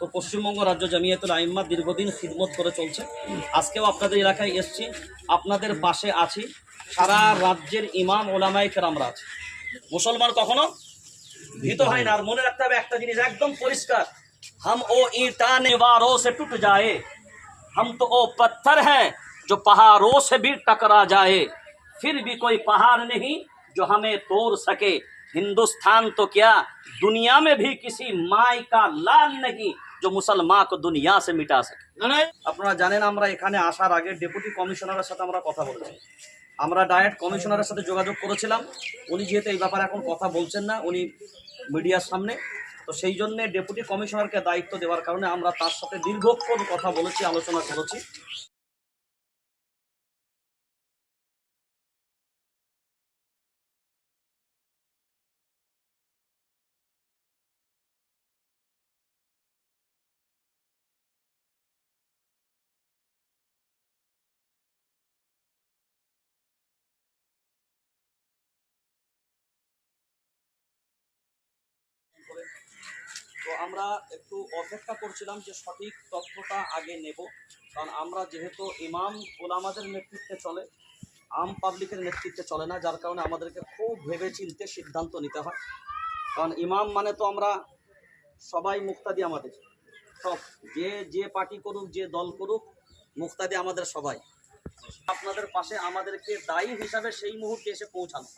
তো পশ্চিমবঙ্গ রাজ্য জামিয়াতুল আইম্মা দীর্ঘদিন খিদমত করে চলছে আজকেও আপনাদের এলাকায় এসছি আপনাদের পাশে আছি সারা রাজ্যের ইমাম ওলামাই কেরামরা আছে মুসলমান কখনো ভীত হয় না আর মনে রাখতে হবে একটা জিনিস একদম পরিষ্কার हम ओ ईटा निवारों से टूट जाए हम तो ओ पत्थर हैं जो पहाड़ों से भी टकरा जाए फिर भी कोई पहाड़ नहीं जो हमें तोड़ सके हिंदुस्तान तो क्या दुनिया में भी किसी माई का लाल नहीं যে মুসলমান দুনিয়া সে মিটা সকে আপনারা জানেন আমরা এখানে আসার আগে ডেপুটি কমিশনারের সাথে আমরা কথা বলেছি। আমরা ডাইরেক্ট কমিশনারের সাথে যোগাযোগ করেছিলাম। উনি যেহেতু এই ব্যাপারে এখন কথা বলছেন না উনি মিডিয়ার সামনে। তো সেই জন্যে ডেপুটি কমিশনারকে দায়িত্ব দেওয়ার কারণে আমরা তার সাথে দীর্ঘক্ষণ কথা বলেছি আলোচনা করেছি। আমরা একটু অপেক্ষা করছিলাম যে সঠিক তথ্যটা আগে নেব। কারণ আমরা যেহেতু ইমাম ওলামাদের নেতৃত্বে চলে, আম পাবলিকের নেতৃত্বে চলে না, যার কারণে আমাদেরকে খুব ভেবে চিনতে সিদ্ধান্ত নিতে হয়। কারণ ইমাম মানে তো আমরা সবাই মুক্তাদি আমাদের। সব, যে যে পার্টি করুক, যে দল করুক, মুক্তাদি আমাদের সবাই। আপনাদের পাশে আমাদেরকে দায়ী হিসাবে সেই মুহূর্তে এসে পৌঁছানো।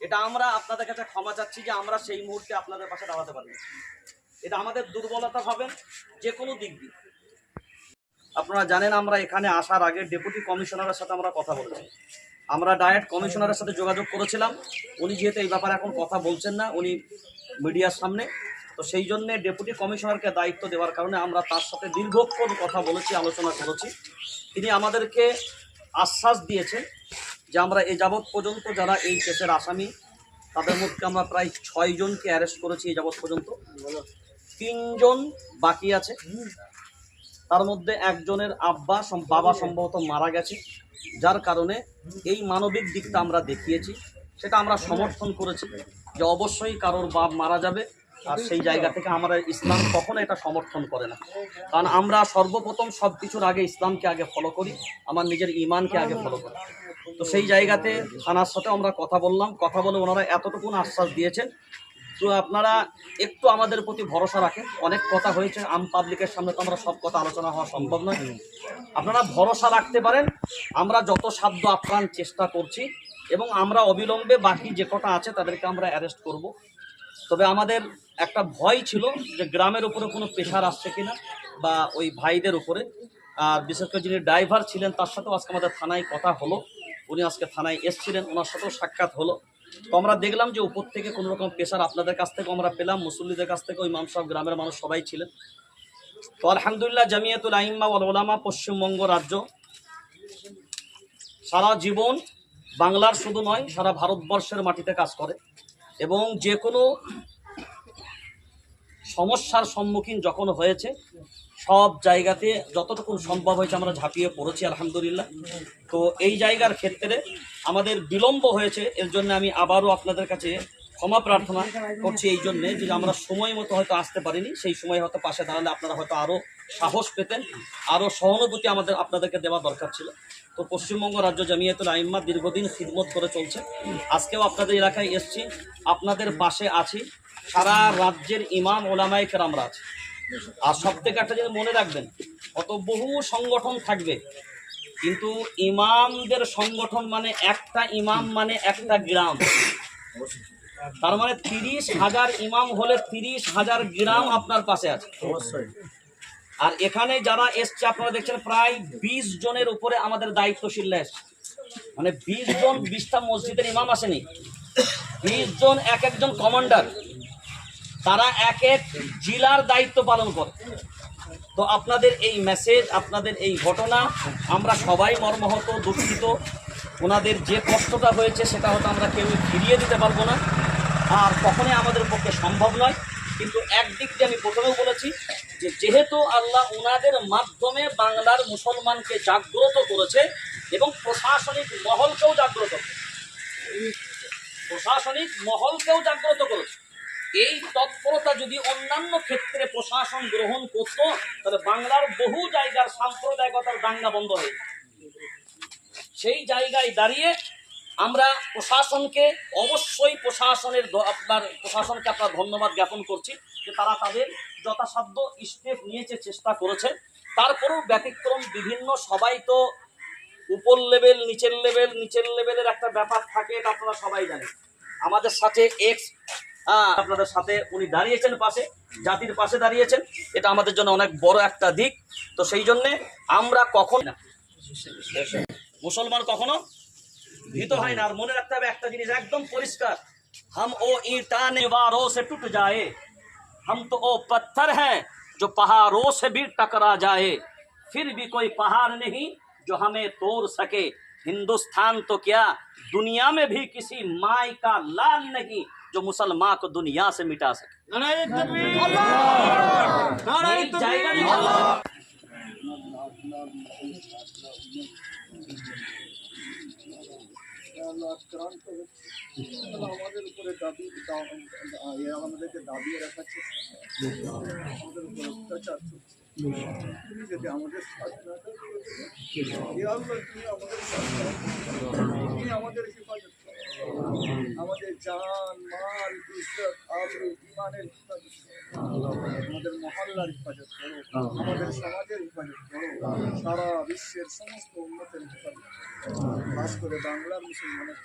এটা আমরা আপনাদের কাছে ক্ষমা চাচ্ছি যে আমরা সেই মুহূর্তে আপনাদের পাশে দাঁড়াতে পারি। এটা আমাদের দুর্বলতা ভাবেন যে কোনো দিক দিয়ে। আপনারা জানেন আমরা এখানে আসার আগে ডেপুটি কমিশনারের সাথে আমরা কথা বলেছি। আমরা ডায়েট কমিশনারের সাথে যোগাযোগ করেছিলাম। উনি যেহেতু এই ব্যাপারে এখন কথা বলছেন না, উনি মিডিয়ার সামনে। তো সেই জন্যে ডেপুটি কমিশনারকে দায়িত্ব দেওয়ার কারণে আমরা তার সাথে দীর্ঘক্ষণ কথা বলেছি, আলোচনা করেছি। তিনি আমাদেরকে আশ্বাস দিয়েছেন যে আমরা এ যাবৎ পর্যন্ত যারা এই কেসের আসামি, তাদের মধ্যে আমরা প্রায় ছয়জনকে অ্যারেস্ট করেছি এই যাবৎ পর্যন্ত। তিনজন বাকি আছে। তার মধ্যে একজনের আব্বা বাবা সম্ভবত মারা গেছে, যার কারণে এই মানবিক দিকটা আমরা দেখিয়েছি। সেটা আমরা সমর্থন করেছি যে অবশ্যই কারোর বাপ মারা যাবে আর সেই জায়গা থেকে আমরা ইসলাম কখনো এটা সমর্থন করে না। কারণ আমরা সর্বপ্রথম সব কিছুর আগে ইসলামকে আগে ফলো করি, আমার নিজের ইমানকে আগে ফলো করি। তো সেই জায়গাতে থানার সাথে আমরা কথা বললাম, কথা বলে ওনারা এতটুকুন আশ্বাস দিয়েছেন তো আপনারা একটু আমাদের প্রতি ভরসা রাখেন। অনেক কথা হয়েছে, আম পাবলিকের সামনে তো আমরা সব কথা আলোচনা হওয়া সম্ভব নয়। আপনারা ভরসা রাখতে পারেন, আমরা যত সাধ্য আপ্রাণ চেষ্টা করছি এবং আমরা অবিলম্বে বাকি যে কটা আছে তাদেরকে আমরা অ্যারেস্ট করব। তবে আমাদের একটা ভয় ছিল যে গ্রামের উপরে কোনো প্রেশার আসছে কিনা বা ওই ভাইদের উপরে। আর বিশেষ করে যিনি ড্রাইভার ছিলেন, তার সাথেও আজকে আমাদের থানায় কথা হলো। উনি আজকে থানায় এসছিলেন, ওনার সাথেও সাক্ষাৎ হলো। তো আমরা দেখলাম যে উপর থেকে কোনো রকম প্রেশার আপনাদের কাছ থেকে আমরা পেলাম, মুসল্লিদের কাছ থেকে, ওই ইমাম সাহেব গ্রামের মানুষ সবাই ছিলেন। তো আলহামদুলিল্লাহ জামিয়াতুল আইম্মা ওলামা পশ্চিমবঙ্গ রাজ্য সারা জীবন বাংলার শুধু নয়, সারা ভারতবর্ষের মাটিতে কাজ করে এবং যে কোনো সমস্যার সম্মুখীন যখন হয়েছে সব জায়গাতে যতটুকু সম্ভব হয়েছে আমরা ঝাঁপিয়ে পড়েছি, আলহামদুলিল্লাহ। তো এই জায়গার ক্ষেত্রে আমাদের বিলম্ব হয়েছে, এর জন্য আমি আবারও আপনাদের কাছে ক্ষমা প্রার্থনা করছি এই জন্যে যে আমরা সময় মতো হয়তো আসতে পারিনি, সেই সময় হয়তো পাশে দাঁড়ালে আপনারা হয়তো আরও সাহস পেতেন, আরও সহানুভূতি আমাদের আপনাদেরকে দেওয়া দরকার ছিল। তো পশ্চিমবঙ্গ রাজ্য জামিয়াতুল আইম্মা দীর্ঘদিন খিদমত করে চলছে। আজকেও আপনাদের এলাকায় এসছি, আপনাদের পাশে আছি, সারা রাজ্যের ইমাম ওলামাই কেরামরা আছে আর সব থেকে একটা যদি মনে রাখবেন অত বহু সংগঠন থাকবে কিন্তু ইমামদের সংগঠন মানে একটা ইমাম মানে একটা গ্রাম। তার মানে তিরিশ হাজার ইমাম হলে তিরিশ হাজার গ্রাম আপনার পাশে আছে। আর এখানে যারা এসছে আপনারা দেখছেন প্রায় বিশ জনের উপরে আমাদের দায়িত্বশীল এসছে মানে বিশ জন বিশটা মসজিদের ইমাম আসেনি। বিশ জন এক একজন কমান্ডার তারা এক এক জেলার দায়িত্ব পালন করে। তো আপনাদের এই মেসেজ আপনাদের এই ঘটনা, আমরা সবাই মর্মাহত, দুঃখিত। ওনাদের যে কষ্টটা হয়েছে, সেটা হয়তো আমরা কেউ ফিরিয়ে দিতে পারব না। আর কখনোই আমাদের পক্ষে সম্ভব নয়। কিন্তু একদিক দিয়ে আমি প্রথমেও বলেছি যে, যেহেতু আল্লাহ ওনাদের মাধ্যমে বাংলার মুসলমানকে জাগ্রত করেছে এবং প্রশাসনিক মহলকেও জাগ্রত করেছে। প্রশাসনিক মহলকেও জাগ্রত করেছে। এই তৎপরতা যদি অন্যান্য ক্ষেত্রে প্রশাসন গ্রহণ করত তাহলে বাংলার বহু জায়গার সাম্প্রদায়িকতার দাঙ্গা বন্ধ হয়ে। সেই জায়গায় দাঁড়িয়ে আমরা প্রশাসনকে, অবশ্যই প্রশাসনের আপনার, প্রশাসনকে আপনার ধন্যবাদ জ্ঞাপন করছি যে তারা তাদের যথাসাধ্য স্টেপ নিয়েছে, চেষ্টা করেছে তারপরেও ব্যতিক্রম বিভিন্ন, সবাই তো উপর লেভেল, নিচের লেভেল, নিচের লেভেলের একটা ব্যাপার থাকে এটা আপনারা সবাই জানেন আমাদের সাথে এক্স আপনাদের সাথে উনি দাঁড়িয়েছেন পাশে জাতির পাশে দাঁড়িয়েছেন এটা আমাদের জন্য অনেক বড় একটা দিক তো সেই জন্যে আমরা কখন না মুসলমান কখনো ভীত হয় না আর মনে রাখতে হবে একটা জিনিস একদম পরিষ্কার हम ओ ईटा निवारों से टूट जाए हम तो ओ पत्थर हैं जो पहाड़ों से भी टकरा जाए फिर भी कोई पहाड़ नहीं जो हमें तोड़ सके हिंदुस्तान तो क्या दुनिया में भी किसी माई का लाल नहीं जो मुसलमान को दुनिया से मिटा सके এই জায়গা নিয়ে আল্লাহ আক্রান্ত হচ্ছে আল্লাহ আমাদের উপরে দাবি দা- এ আমাদেরকে দাবিয়ে রাখাচ্ছে আমাদের আমাদের জান, মাল আমাদের মহল্লার হেফাজত করো। আমাদের সমাজের হেফাজত করো। সারা বিশ্বের সমস্ত উন্নতের হেফাজত খাস করে বাংলার মুসলমানের